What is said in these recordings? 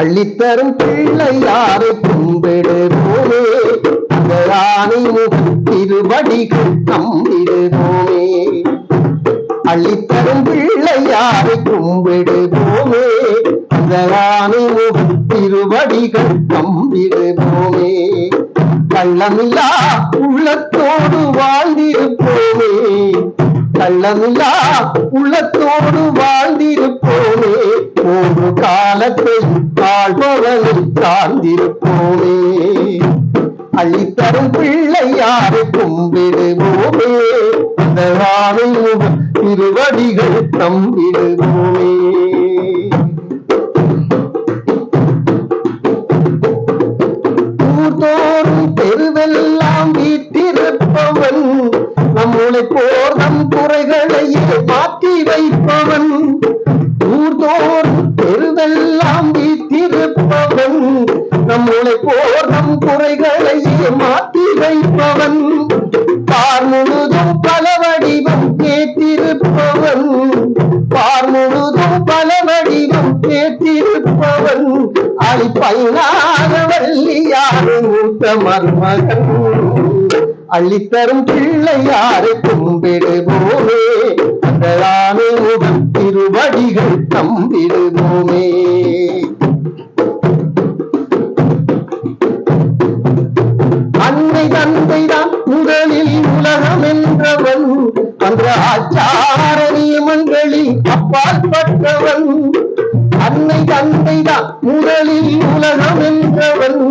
அள்ளித்தரும் பிள்ளையாரை கும்பிடுவோமே அந்த ராணி திருவடிகள் நம்பிடுவோமே அள்ளித்தரும் பிள்ளையாரை கும்பிடுவோமே அந்த ராணி திருவடிகள் நம்பிடுவோமே கள்ளமில்லா உள்ளத்தோடு வாழ்ந்திருப்போமே. கள்ளமில்லா உள்ளத்தோடு வாழ்ந்திருப்போமே. ஒரு காலத்தை வாழ்பவனை சார்ந்திருப்போமே அள்ளித்தரும் பிள்ளையாரை கும்பிடுவோமே. அந்த ராணி திருவடிகள் நம்பிடுவோமே ஊர்தோறும் தெருவெல்லாம் வீட்டிருப்பவன் நம்முளை போர் நம் குறைகளையே மாற்றி வைப்பவன். தாய் பல்லாத வள்ளியாறு மூத்த மருமகன். அள்ளித்தரும் பிள்ளையாறு கும்பிடுவோமே. அந்த முகம் திருவடிகள் தம்பிடுவோமே. அன்னை தந்தை தான் முதலில் உலகம் என்றவன். அந்த ஆச்சார நியமங்களில் அப்பாற்பட்டவன். அன்னை தந்தை முரளில் உலகம் என்றவன்.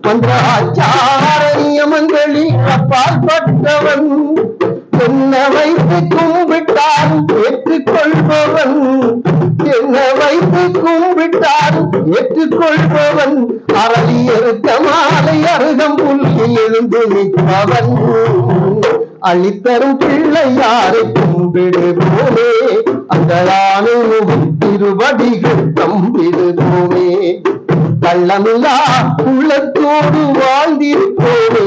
அந்த ஆச்சார நியமங்களில் அப்பாற்பட்டவன் என்ன வைத்து கும்பிட்டால் ஏற்றுக்கொள்பவன். என்ன வைத்து கும்பிட்டால் ஏற்றுக்கொள்பவன். அரளி எடுத்த மாலை அருகம் புள்ளி எழுந்து நிற்பவன். அழித்தரும் பிள்ளை யாரை கும்பிடுவோமே? அந்த ராணுவம் திருவடிகள் நம்பிடுவோமே கள்ளமில்லா உள்ளத்தோடு வாழ்ந்திருப்போமே.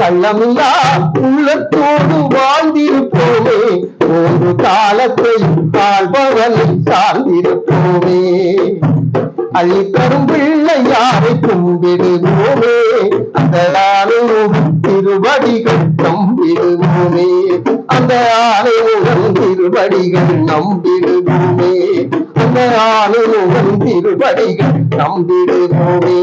கள்ளமில்லா உள்ளத்தோடு வாழ்ந்திருப்போமே. ஒரு காலத்தை வாழ்பவனை சார்ந்திருப்போமே. அள்ளி அள்ளித்தரும் பிள்ளையாரை கும்பிடுவோமே அந்த ஆலயம் திருவடிகள் நம்பிடுவோமே அந்த ஆலயம் திருவடிகள் நம்பிடுவோமே. அந்த திருவடிகள் நம்பிடுவோமே.